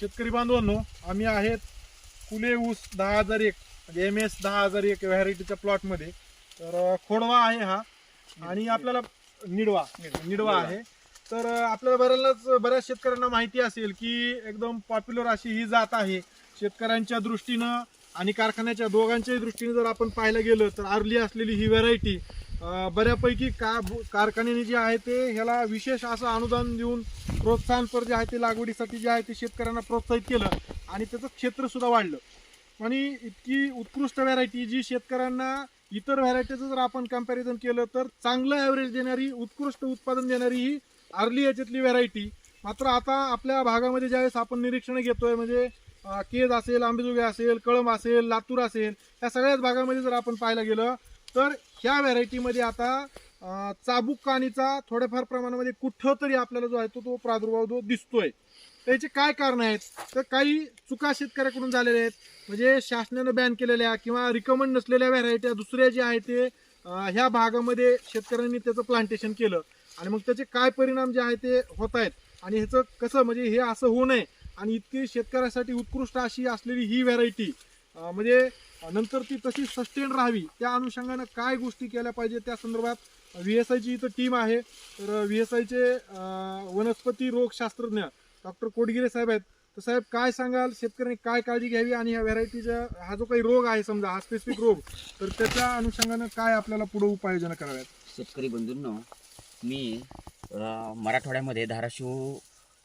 शेतकरी बांधवांनो आम्ही आहेत कुले ऊस दहा हजार एक म्हणजे एम एस दहा हजार एक व्हॅरायटीच्या प्लॉटमध्ये तर खोडवा आहे हा. आणि आपल्याला निडवा निडवा आहे. तर आपल्याला बऱ्याच बऱ्याच शेतकऱ्यांना माहिती असेल की एकदम पॉप्युलर अशी ही जात आहे. शेतकऱ्यांच्या दृष्टीनं आणि कारखान्याच्या दोघांच्याही दृष्टीने जर आपण पाहायला गेलं तर आरली असलेली ही व्हरायटी बऱ्यापैकी का कारखान्याने जे आहे ते ह्याला विशेष असं अनुदान देऊन प्रोत्साहनपर जे आहे ते लागवडीसाठी जे आहे ते शेतकऱ्यांना प्रोत्साहित केलं आणि त्याचं क्षेत्रसुद्धा वाढलं. आणि इतकी उत्कृष्ट व्हरायटी जी शेतकऱ्यांना इतर व्हरायटीचं जर आपण कंपॅरिझन केलं तर चांगलं ॲव्हरेज देणारी उत्कृष्ट उत्पादन देणारी ही अर्ली याच्यातली व्हरायटी मात्र आता आपल्या भागामध्ये ज्यावेळेस आपण निरीक्षण घेतोय म्हणजे केज असेल आंबेजोगे असेल कळंब असेल लातूर असेल या सगळ्याच भागामध्ये जर आपण पाहायला गेलं तर ह्या व्हरायटीमध्ये आता चाबूक कानीचा थोड्याफार प्रमाणामध्ये कुठं तरी आपल्याला जो आहे तो तो प्रादुर्भाव जो दिसतोय. त्याचे काय कारण आहेत? तर काही चुका शेतकऱ्याकडून झालेल्या आहेत. म्हणजे शासनानं बॅन केलेल्या किंवा रिकमेंड नसलेल्या व्हरायट्या दुसऱ्या ज्या आहेत ते ह्या भागामध्ये शेतकऱ्यांनी त्याचं प्लांटेशन केलं. आणि मग त्याचे काय परिणाम जे आहे ते होत आहेत. आणि ह्याचं कसं म्हणजे हे असं होऊ नये. आणि इतकी शेतकऱ्यासाठी उत्कृष्ट अशी असलेली ही व्हरायटी म्हणजे नंतर ती तशी सस्टेन राहावी. त्या अनुषंगानं काय गोष्टी केल्या पाहिजे त्या संदर्भात व्ही एस आयची इथं टीम आहे. तर व्ही एस आयचे वनस्पती रोगशास्त्रज्ञ डॉक्टर कोडगिरे साहेब आहेत. तर साहेब काय सांगाल? शेतकऱ्यांनी काय काळजी घ्यावी? आणि ह्या व्हरायटीचा हा जो काही रोग आहे समजा हा स्पेसिफिक रोग तर त्याच्या अनुषंगानं काय आपल्याला पुढे उपाययोजना कराव्यात? शेतकरी बंधूंनो मी मराठवाड्यामध्ये धाराशिव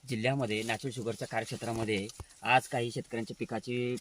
जिल्ह्यामध्ये नॅचरल शुगरच्या कार्यक्षेत्रामध्ये आज काही शेतकऱ्यांच्या पिकाची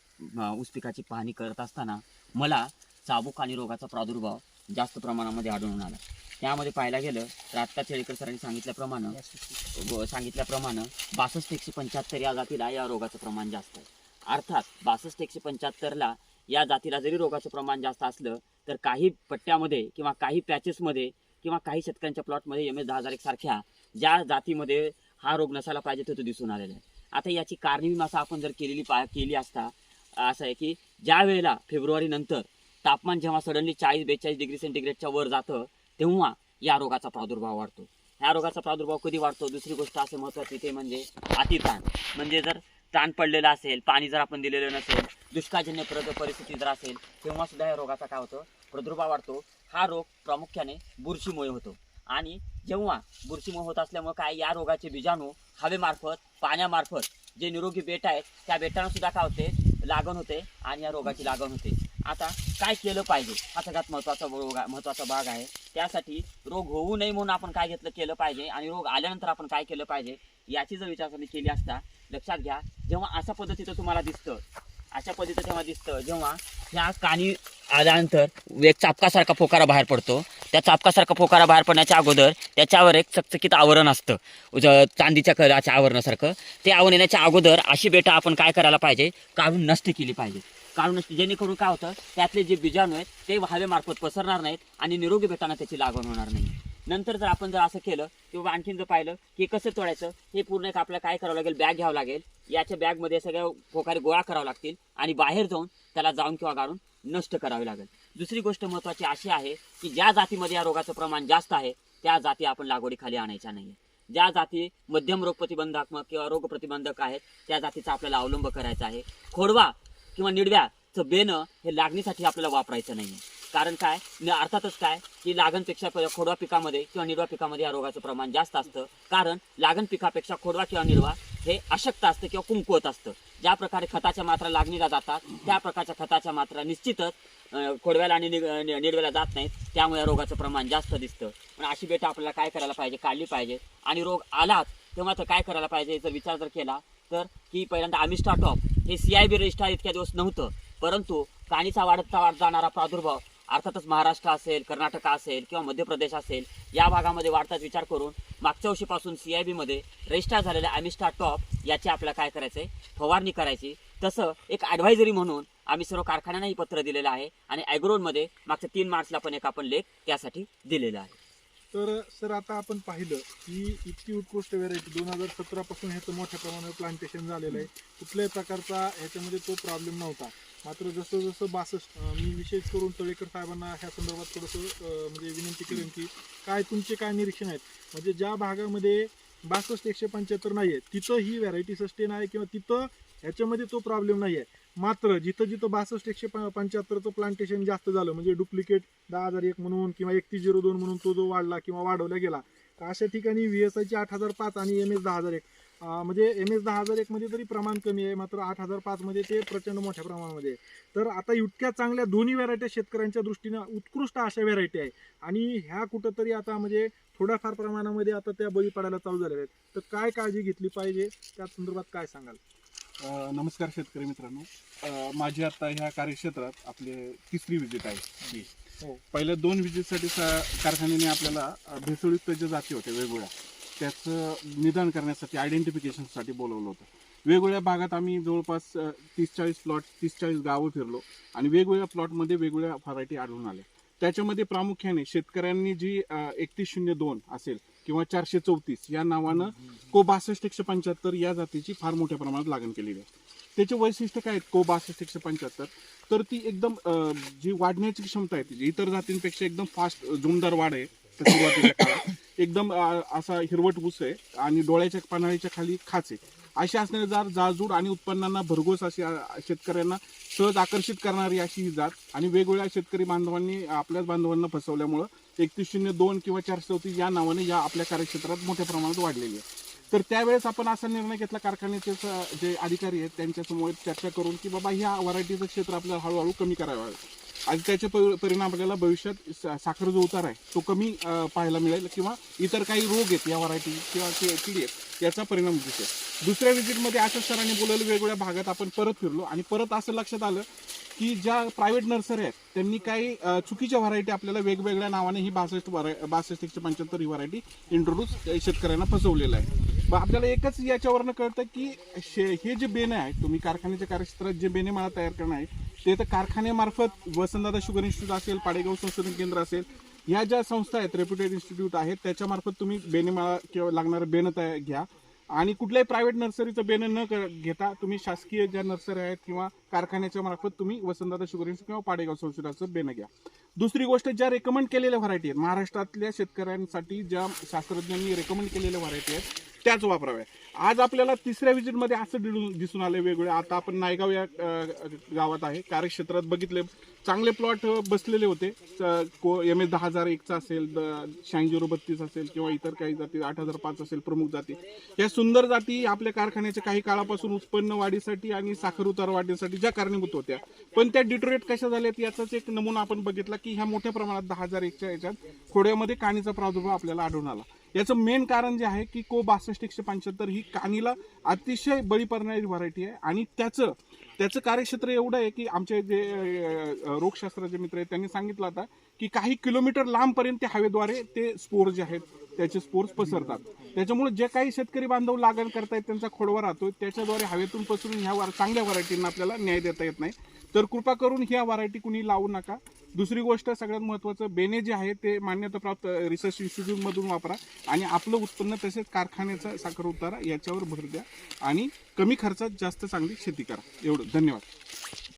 ऊस पिकाची पाहणी करत असताना मला चाबूक आणि रोगाचा प्रादुर्भाव जास्त प्रमाणामध्ये आढळून आला. त्यामध्ये पाहायला गेलं तर आत्ता चेळीकर सरांनी सांगितल्याप्रमाणे सांगितल्याप्रमाणे बासष्ट एकशे पंच्याहत्तर या जातीला या रोगाचं प्रमाण जास्त आहे. अर्थात बासष्ट एकशे पंच्याहत्तरला या जातीला जरी रोगाचं प्रमाण जास्त असलं तर काही पट्ट्यामध्ये किंवा काही पॅचेसमध्ये किंवा काही शेतकऱ्यांच्या प्लॉटमध्ये एम एस दहा हजार एक सारख्या ज्या जातीमध्ये हा रोग नसायला पाहिजे तो तो दिसून आलेला आहे. आता याची कारणीमीमासा आपण जर केलेली पा केली असता असं आहे की ज्या वेळेला फेब्रुवारी नंतर तापमान जेव्हा सडनली चाळीस बेचाळीस डिग्री सेंटीग्रेडच्या वर जातं तेव्हा या रोगाचा प्रादुर्भाव वाढतो. ह्या रोगाचा प्रादुर्भाव कधी वाढतो? दुसरी गोष्ट असे महत्त्वाची ते म्हणजे अतिताण. म्हणजे जर ताण पडलेला असेल पाणी जर आपण दिलेलं नसेल दुष्काळजन्य पर परिस्थिती जर असेल तेव्हा सुद्धा या रोगाचा काय होतं? प्रादुर्भाव वाढतो. हा रोग प्रामुख्याने बुरशीमुळे होतो. आणि जेव्हा बुरशीमुळे होत असल्यामुळे काय या रोगाचे बीजाणू हवेमार्फत पाण्यामार्फत जे निरोगी बेट आहेत त्या बेटांना सुद्धा काय होते? लागण होते आणि या रोगाची लागण होते. आता काय केलं पाहिजे? हा सगळ्यात महत्त्वाचा रोग महत्त्वाचा भाग आहे. त्यासाठी रोग होऊ नये म्हणून आपण काय घेतलं केलं पाहिजे आणि रोग आल्यानंतर आपण काय केलं पाहिजे याची जर विचारसरणी केली असता लक्षात घ्या जेव्हा अशा पद्धतीचं तुम्हाला दिसतं अशा पद्धतीचं तेव्हा दिसतं जेव्हा ह्या कानी आल्यानंतर एक चापकासारखा फोकारा बाहेर पडतो त्या चापकासारखा फोकारा बाहेर पडण्याच्या अगोदर त्याच्यावर एक चकचकीत आवरण असतं. ज- चांदीच्या कराच्या आवरणासारखं. ते आवरण येण्याच्या अगोदर अशी बेटा आपण काय करायला पाहिजे? काढून नष्ट केली पाहिजे. काढून नष्ट जेणेकरून काय होतं? त्यातले जे बीजाणू आहेत ते हवेमार्फत पसरणार नाहीत आणि निरोगी बेटांना त्याची लागण होणार नाही. नंतर जर आपण जर असं केलं किंवा आणखीन जर पाहिलं की कसं तोडायचं? हे पूर्ण एक आपल्याला काय करावं लागेल? बॅग घ्यावं लागेल. याच्या बॅगमध्ये सगळ्या फोकारे गोळा करावं लागतील आणि बाहेर जाऊन त्याला जाऊन किंवा गाळून नष्ट करावे लागेल. दुसरी गोष्ट महत्त्वाची अशी आहे की ज्या जातीमध्ये या रोगाचं प्रमाण जास्त आहे त्या जाती आपण लागवडीखाली आणायच्या नाही ज्या जाती मध्यम रोग प्रतिबंधात्मक किंवा रोग प्रतिबंधक आहेत त्या जातीचा आपल्याला अवलंब करायचा आहे. खोडवा किंवा निडव्याचं बेणं हे लागणीसाठी आपल्याला वापरायचं नाही कारण काय? अर्थातच काय? की लागणपेक्षा खोडवा पिकामध्ये किंवा निडवा पिकामध्ये या रोगाचं प्रमाण जास्त असतं. कारण लागण पिकापेक्षा खोडवा किंवा निडवा हे अशक्त असतं किंवा कुंकवत असतं. ज्या प्रकारे खताच्या मात्रा लागणीला जातात त्या प्रकारच्या खताच्या मात्रा निश्चितच खोडव्याला आणि नि- निडव्याला जात नाहीत. त्यामुळे रोगाचं प्रमाण जास्त दिसतं. पण अशी बेटा आपल्याला काय करायला पाहिजे? काढली पाहिजे. आणि रोग आलाच तेव्हा तर काय करायला पाहिजे? जर विचार जर केला तर की पहिल्यांदा आमिस्टा टॉप हे सी आय बी रजिस्ट्रार इतक्या दिवस नव्हतं. परंतु काणीचा वाढता वाढ जाणारा प्रादुर्भाव अर्थातच महाराष्ट्र असेल कर्नाटक असेल किंवा मध्य प्रदेश असेल या भागामध्ये वाढताच विचार करून मागच्या वर्षीपासून सी आय बीमध्ये रजिस्टार झालेल्या ॲमिस्टा टॉप याची आपल्याला काय करायचं आहे फवारणी करायची. तसं एक ॲडव्हायझरी म्हणून आम्ही सर्व कारखान्यांनाही पत्र दिलेलं आहे आणि ॲग्रोनमध्ये मागच्या तीन मार्चला पण एक आपण लेख त्यासाठी दिलेला आहे. तर सर आता आपण पाहिलं की इतकी उत्कृष्ट व्हेरायटी दोन हजार सतरा पासून ह्याचं मोठ्या प्रमाणावर प्लांटेशन झालेलं आहे. कुठल्याही प्रकारचा ह्याच्यामध्ये तो प्रॉब्लेम नव्हता. मात्र जसं जसं बासष्ट मी विशेष करून तळेकर साहेबांना ह्या संदर्भात थोडंसं म्हणजे विनंती करेन की काय तुमचे काय निरीक्षण आहेत? म्हणजे ज्या भागामध्ये बासष्ट एकशे पंच्याहत्तर नाही आहे तिथं ही व्हरायटी सस्टेन आहे किंवा तिथं ह्याच्यामध्ये तो प्रॉब्लेम नाही आहे मात्र जिथं जिथं बासष्ट एकशे प- पंच्याहत्तरचं प्लांटेशन जास्त झालं म्हणजे डुप्लिकेट दहा हजार एक म्हणून किंवा एकतीस झिरो दोन म्हणून तो जो वाढला किंवा वाढवला गेला तर अशा ठिकाणी व्ही एस आयची आठ हजार पाच आणि एम एस दहा हजार एक. म्हणजे एम एस दहा हजार एक मध्ये तरी प्रमाण कमी आहे मात्र आठ हजार पाच मध्ये ते प्रचंड मोठ्या प्रमाणामध्ये आहे. तर आता इतक्या चांगल्या दोन्ही व्हरायटी शेतकऱ्यांच्या दृष्टीनं उत्कृष्ट अशा व्हरायटी आहे. आणि ह्या कुठंतरी आता म्हणजे थोड्याफार प्रमाणामध्ये आता त्या बळी पडायला चालू झालेल्या आहेत. तर काय काळजी घेतली पाहिजे? त्या संदर्भात काय सांगाल? नमस्कार शेतकरी मित्रांनो. माझी आता ह्या कार्यक्षेत्रात आपले तिसरी विजिट आहे. ही. पहिल्या दोन विजिटसाठी कारखान्याने आपल्याला भेसळयुक्त ज्या जाती होत्या वेगवेगळ्या त्याचं निदान करण्यासाठी आयडेंटिफिकेशनसाठी बोलवलं होतं. वेगवेगळ्या भागात आम्ही जवळपास तीस चाळीस प्लॉट तीस चाळीस गावं फिरलो. आणि वेगवेगळ्या प्लॉटमध्ये वेगवेगळ्या व्हरायटी आढळून आल्या त्याच्यामध्ये प्रामुख्याने शेतकऱ्यांनी जी एकतीस शून्य दोन असेल किंवा चारशे चौतीस या नावानं को बासष्ट एकशे पंच्याहत्तर या जातीची फार मोठ्या प्रमाणात लागण केलेली आहे. त्याचे वैशिष्ट्य काय आहेत? को बासष्ट एकशे पंच्याहत्तर? तर ती एकदम जी वाढण्याची क्षमता आहे तिची इतर जातींपेक्षा एकदम फास्ट जोमदार वाढ आहे. सुरुवातीच्या काळात. एकदम असा हिरवट ऊस आहे आणि डोळ्याच्या पानाळीच्या खाली खाच आहे. अशी असणारी जात जाजूड आणि उत्पन्नांना भरघोस अशी शेतकऱ्यांना सहज आकर्षित करणारी अशी ही जात आणि वेगवेगळ्या शेतकरी बांधवांनी आपल्याच बांधवांना फसवल्यामुळं एकतीस शून्य दोन किंवा चारशे चौतीस या नावाने या आपल्या कार्यक्षेत्रात मोठ्या प्रमाणात वाढलेली आहे. तर त्यावेळेस आपण असा निर्णय घेतला कारखान्याचे जे अधिकारी आहेत त्यांच्यासमोर चर्चा करून की बाबा ह्या व्हरायटीचं क्षेत्र आपल्याला हळूहळू कमी करावं आणि त्याचे परि- परिणाम आपल्याला भविष्यात सा- साखर जो उतार आहे तो कमी पाहायला मिळेल किंवा इतर काही रोग आहेत या व्हरायटी किंवा कि- किडी आहेत याचा परिणाम दिसेल दुसऱ्या व्हिजिटमध्ये असं सरांनी बोलवलं वेगवेगळ्या भागात आपण परत फिरलो आणि परत असं लक्षात आलं की ज्या प्रायव्हेट नर्सरी आहेत त्यांनी काही चुकीच्या व्हरायटी आपल्याला वेगवेगळ्या नावाने ही बासष्ट व्हराय बासष्ट एकशे पंच्याहत्तर ही व्हरायटी इंट्रोड्यूस शेतकऱ्यांना फसवलेलं आहे. मग आपल्याला एकच याच्यावरनं कळतं की शे हे जे बेणे आहेत तुम्ही कारखान्याच्या कार्यक्षेत्रात जे बेणे मला तयार करणं आहे ते तर कारखान्यामार्फत वसंतदादा शुगर इन्स्टिट्यूट असेल पाडेगाव संशोधन केंद्र असेल ह्या ज्या संस्था आहेत रेप्युटेड इन्स्टिट्यूट आहेत त्याच्यामार्फत तुम्ही बेनेमाळा किंवा लागणारं बेणं तयार घ्या. आणि कुठल्याही प्रायव्हेट नर्सरीचं बेणं न कर- घेता तुम्ही शासकीय ज्या नर्सरी आहेत किंवा कारखान्याच्या मार्फत तुम्ही वसंतदादा शुगर इन्स्टिट्यूट किंवा पाडेगाव संशोधनाचं बेणं घ्या. दुसरी गोष्ट ज्या रेकमेंड केलेल्या व्हरायटी आहेत महाराष्ट्रातल्या शेतकऱ्यांसाठी ज्या शास्त्रज्ञांनी रेकमेंड केलेल्या व्हरायटी आहेत त्याच वापराव्या. आज आपल्याला तिसऱ्या विजिटमध्ये असं दिसून- दिसून आलं वेगवेगळे. आता आपण नायगाव या गावात आहे. कार्यक्षेत्रात बघितले चांगले प्लॉट बसलेले होते. को एम एस दहा हजार एकचा असेल शहाऐंशी झिरो बत्तीस असेल किंवा इतर काही जाती आठ हजार पाच असेल प्रमुख जाती. या सुंदर जाती आपल्या कारखान्याच्या काही काळापासून उत्पन्न वाढीसाठी आणि साखर उतार वाढीसाठी ज्या कारणीभूत होत्या. पण त्या डिटोरेट कशा झाल्यात याचाच एक नमुना आपण बघितला की ह्या मोठ्या प्रमाणात दहा हजार एकच्या याच्यात खोड्यामध्ये काणीचा प्रादुर्भाव आपल्याला आढळून आला. याचं मेन कारण जे आहे की को बासष्ट एकशे पंच्याहत्तर ही कानीला अतिशय बळी पडणारी व्हरायटी आहे. आणि त्याचं त्याचं कार्यक्षेत्र एवढं आहे की आमचे जे रोगशास्त्राचे मित्र आहेत त्यांनी सांगितलं आता की काही किलोमीटर लांबपर्यंत ते हवेद्वारे ते स्पोर जे आहेत त्याचे स्पोर्स पसरतात. त्याच्यामुळे जे काही शेतकरी बांधव लागण करतायत त्यांचा खोडवा राहतो त्याच्याद्वारे हवेतून पसरून ह्या वर- चांगल्या व्हरायटींना आपल्याला न्याय देता येत नाही. तर कृपा करून ह्या व्हरायटी कुणी लावू नका. दुसरी गोष्ट सगळ्यात महत्त्वाचं बेने जे आहे ते मान्यताप्राप्त रिसर्च इन्स्टिट्यूटमधून वापरा आणि आपलं उत्पन्न तसेच कारखान्याचा साखर उतारा याच्यावर भर द्या आणि कमी खर्चात जास्त चांगली शेती करा. एवढं. धन्यवाद.